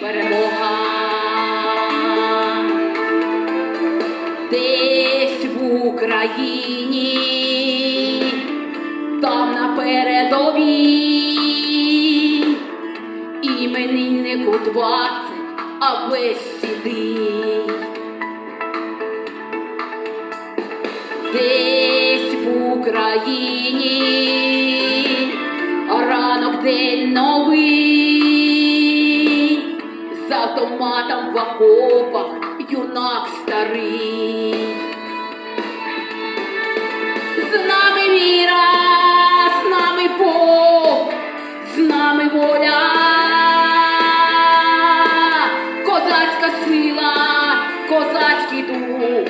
перемога. Десь в Україні, там на передовій, імениннику двадцять, а весь сідий. Десь в Україні ранок день новий, автоматом в окопах юнак старий. З нами віра, з нами Бог, з нами воля, козацька сила, козацький дух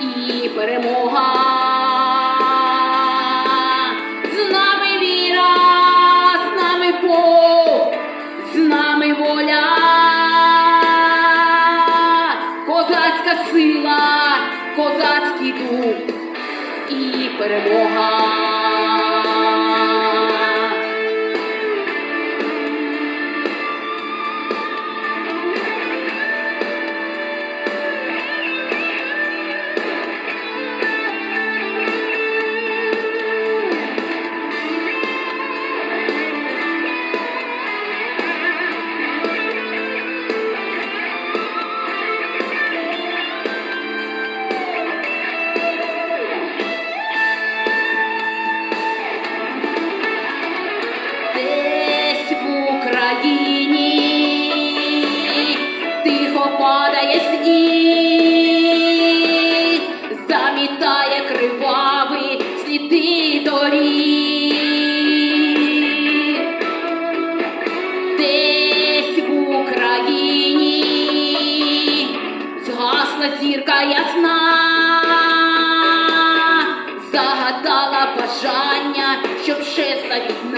і перемога. І перемога. В Україні тихо падає сніг, замітає кривавий сліди доріг. Десь в Україні згасла зірка ясна, загадала бажання, щоб щезла війна.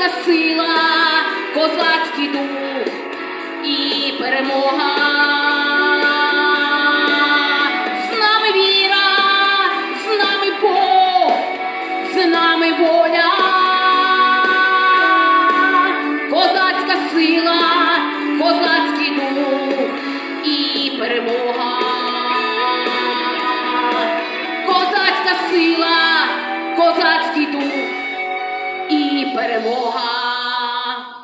Козацька сила, козацький дух і перемога. siempre moja.